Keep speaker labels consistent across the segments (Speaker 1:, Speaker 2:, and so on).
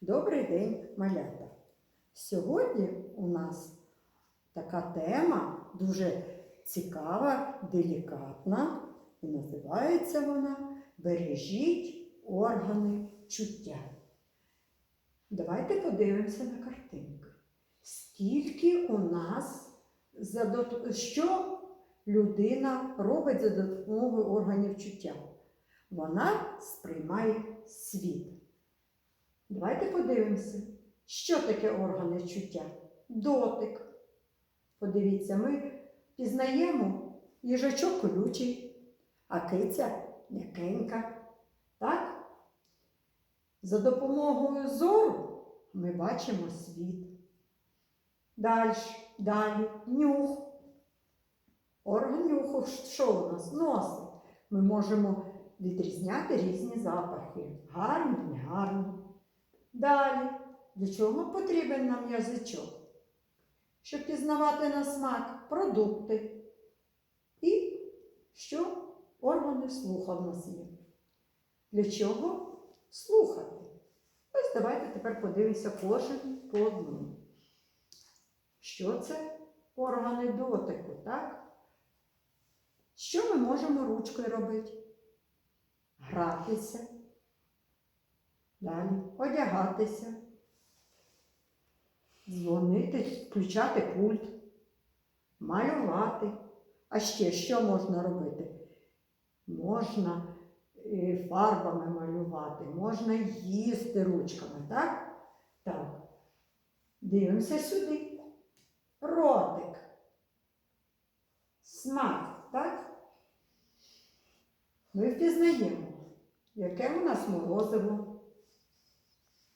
Speaker 1: Добрий день, малята! Сьогодні у нас така тема дуже цікава, делікатна, і називається вона Бережіть органи чуття. Давайте подивимося на картинку. Скільки у нас що людина робить за допомогою органів чуття? Вона сприймає світ. Давайте подивимося, що таке органи чуття. Дотик. Подивіться, ми пізнаємо їжачок колючий, а киця м'якенька. Так? За допомогою зору ми бачимо світ. Далі, далі, нюх. Орган нюху, що у нас? Носик. Ми можемо відрізняти різні запахи. Гарні, негарні. Далі, для чого потрібен нам язичок? Щоб пізнавати на смак продукти. І що органи слуха в нас є. Для чого слухати? Ось давайте тепер подивимося кожен по одному. Що це органи дотику, так? Що ми можемо ручкою робити? Гратися. Далі одягатися, дзвонити, включати пульт, малювати. А ще що можна робити? Можна е, фарбами малювати, можна їсти ручками, так? Так. Дивимося сюди. Ротик. Смак, так? Ми впізнаємо, яке у нас морозиво,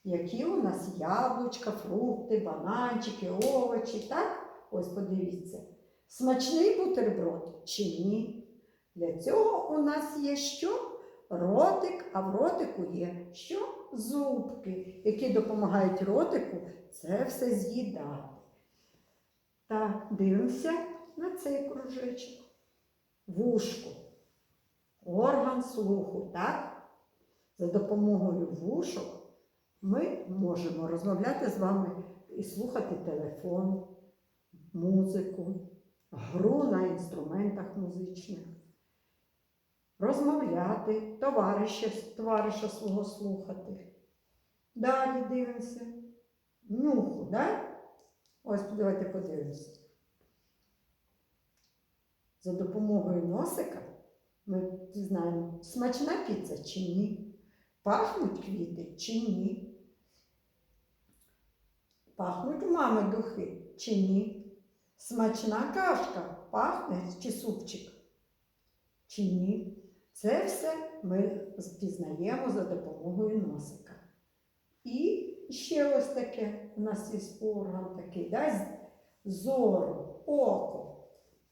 Speaker 1: які у нас яблучка, фрукти, бананчики, овочі, так? Ось подивіться. Смачний бутерброд чи ні? Для цього у нас є що? Ротик, а в ротику є що? Зубки, які допомагають ротику це все з'їдати. Так, дивимося на цей кружечок. Вушко. Орган слуху, так? За допомогою вушок ми можемо розмовляти з вами і слухати телефон, музику, гру на інструментах музичних, розмовляти, товариша, товариша свого слухати. Далі дивимося. Нюху, так? Ось давайте подивимося. За допомогою носика ми дізнаємо, смачна піца чи ні, пахнуть квіти чи ні. Пахнуть мами духи чи ні? Смачна кашка пахне чи супчик? Чи ні? Це все ми впізнаємо за допомогою носика. І ще ось таке у нас є орган такий, да? зору, око.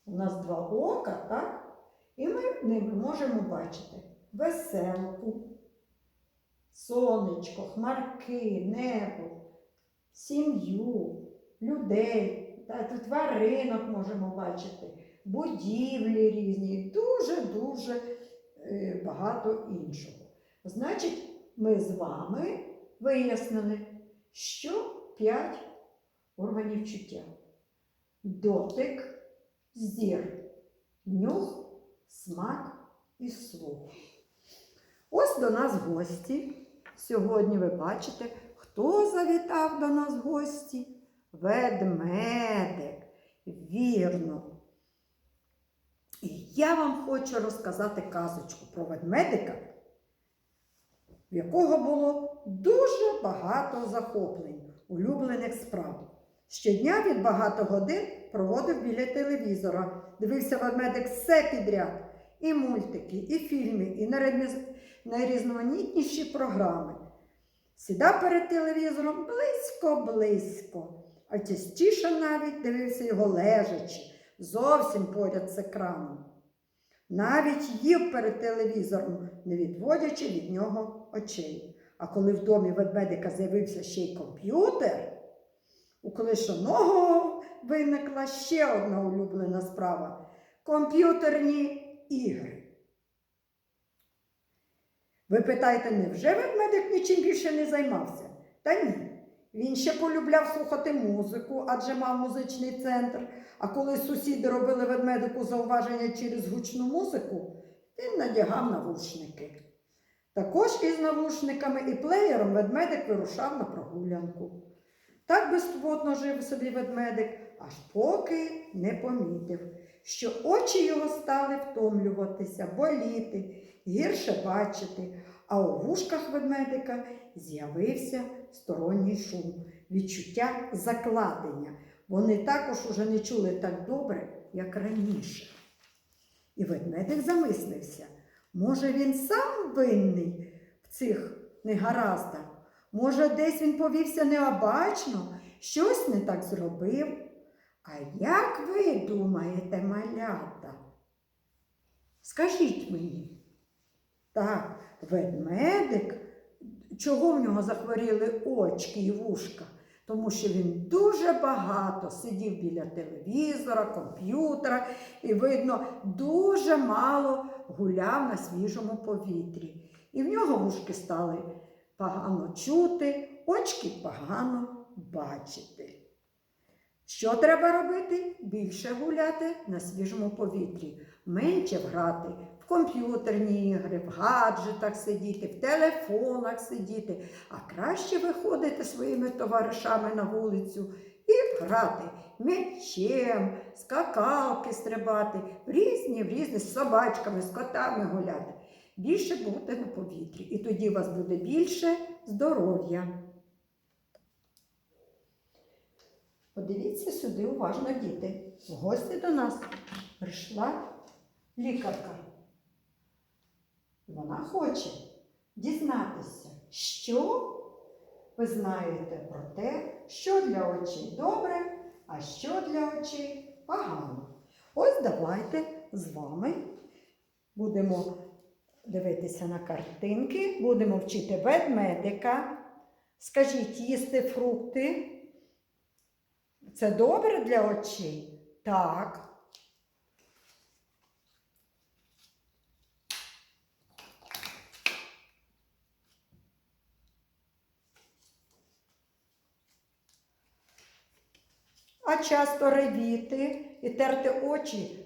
Speaker 1: У нас два ока, так? І ми ними можемо бачити веселку, сонечко, хмарки, небо, сім'ю, людей, тваринок можемо бачити, будівлі різні, дуже-дуже е, багато іншого. Значить, ми з вами вияснили, що п'ять органів чуття. Дотик, зір, нюх, смак і слух. Ось до нас гості. Сьогодні ви бачите, хто завітав до нас гості? Ведмедик. Вірно. І я вам хочу розказати казочку про ведмедика, в якого було дуже багато захоплень, улюблених справ. Щодня від багато годин проводив біля телевізора, дивився ведмедик все підряд. І мультики, і фільми, і найрізноманітніші програми. Сідав перед телевізором близько-близько, а частіше навіть дивився його лежачи, зовсім поряд з екраном. Навіть їв перед телевізором, не відводячи від нього очей. А коли в домі ведмедика з'явився ще й комп'ютер, у колишаного виникла ще одна улюблена справа комп'ютерні ігри. Ви питаєте, невже ведмедик нічим більше не займався? Та ні. Він ще полюбляв слухати музику, адже мав музичний центр. А коли сусіди робили ведмедику зауваження через гучну музику, він надягав навушники. Також із навушниками і плеєром ведмедик вирушав на прогулянку. Так безтурботно жив собі ведмедик, аж поки не помітив, що очі його стали втомлюватися, боліти, гірше бачити, а у вушках ведмедика з'явився сторонній шум, відчуття закладення. Вони також уже не чули так добре, як раніше. І ведмедик замислився, може він сам винний в цих негараздах? Може, десь він повівся необачно, щось не так зробив. А як ви думаєте, малята? Скажіть мені. Так, ведмедик, чого в нього захворіли очки і вушка? Тому що він дуже багато сидів біля телевізора, комп'ютера і, видно, дуже мало гуляв на свіжому повітрі. І в нього вушки стали погано чути, очки погано бачити. Що треба робити? Більше гуляти на свіжому повітрі, менше грати в комп'ютерні ігри, в гаджетах сидіти, в телефонах сидіти, а краще виходити своїми товаришами на вулицю і грати м'ячем, скакалки стрибати, різні, в різні з собачками, з котами гуляти. Більше бути на повітрі. І тоді у вас буде більше здоров'я. Подивіться сюди уважно, діти. В гості до нас прийшла лікарка. Вона хоче дізнатися, що ви знаєте про те, що для очей добре, а що для очей погано. Ось давайте з вами будемо дивитися на картинки, будемо вчити ведмедика. Скажіть, їсти фрукти. Це добре для очей? Так. А часто ревіти і терти очі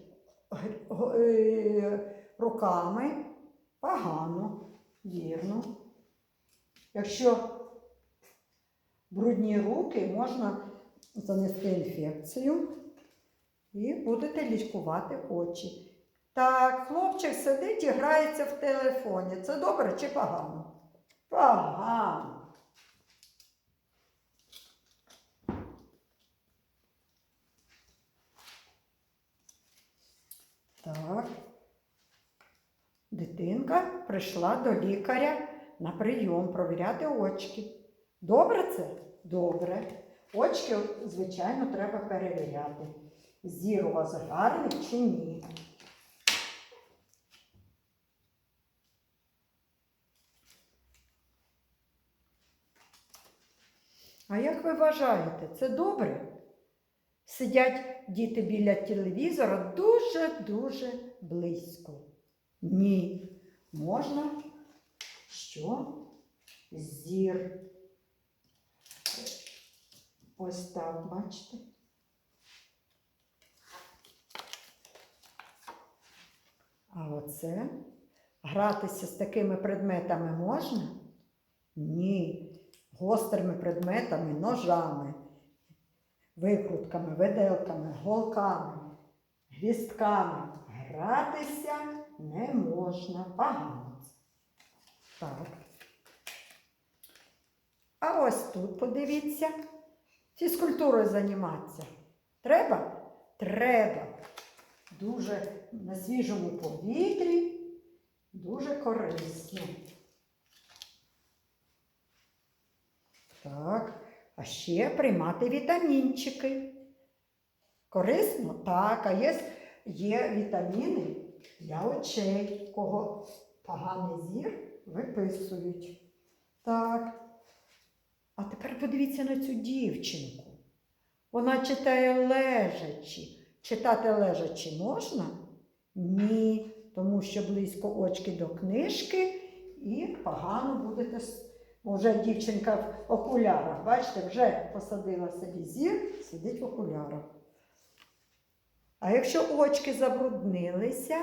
Speaker 1: е, руками погано, вірно. Якщо брудні руки, можна занести інфекцію і будете лікувати очі. Так, хлопчик сидить і грається в телефоні. Це добре чи погано? Погано. Так. Дитинка прийшла до лікаря на прийом провіряти очки. Добре це? Добре. Очки, звичайно, треба перевіряти. Зір у вас гарний чи ні. А як ви вважаєте, це добре? Сидять діти біля телевізора дуже-дуже близько. Ні. Можна що? Зір. Ось так, бачите? А оце гратися з такими предметами можна? Ні. Гострими предметами, ножами, викрутками, виделками, голками, гвістками. Гратися не можна. Погано. Так. А ось тут подивіться. Фізкультурою займатися. Треба? Треба. Дуже на свіжому повітрі, дуже корисно. Так, а ще приймати вітамінчики. Корисно? Так, а є, є вітаміни для очей, кого поганий зір виписують. Так. А тепер подивіться на цю дівчинку. Вона читає лежачи. Читати лежачи можна? Ні, тому що близько очки до книжки і погано будете Уже дівчинка в окулярах, бачите, вже посадила собі зір, сидить в окулярах. А якщо очки забруднилися,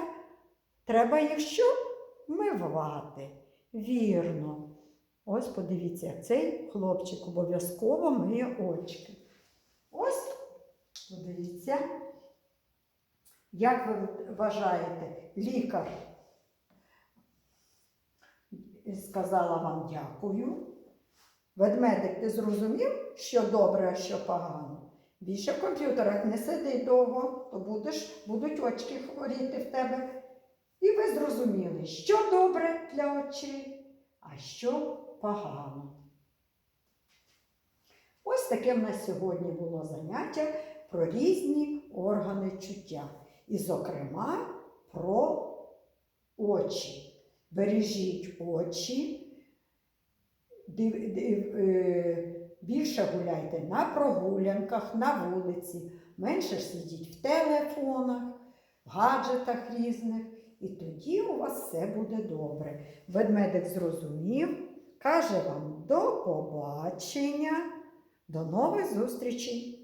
Speaker 1: треба їх що? Вмивати. Вірно. Ось подивіться, цей хлопчик обов'язково миє очки. Ось, подивіться, як ви вважаєте, лікар сказала вам дякую. Ведмедик, ти зрозумів, що добре, а що погано? Більше в комп'ютерах не сиди довго, то будеш, будуть очки хворіти в тебе. І ви зрозуміли, що добре для очей, а що погано. Ось таке в нас сьогодні було заняття про різні органи чуття. І, зокрема, про очі. Бережіть очі, див- див- е, більше гуляйте на прогулянках, на вулиці, менше ж сидіть в телефонах, в гаджетах різних. І тоді у вас все буде добре. Ведмедик зрозумів, каже вам до побачення, до нових зустрічей!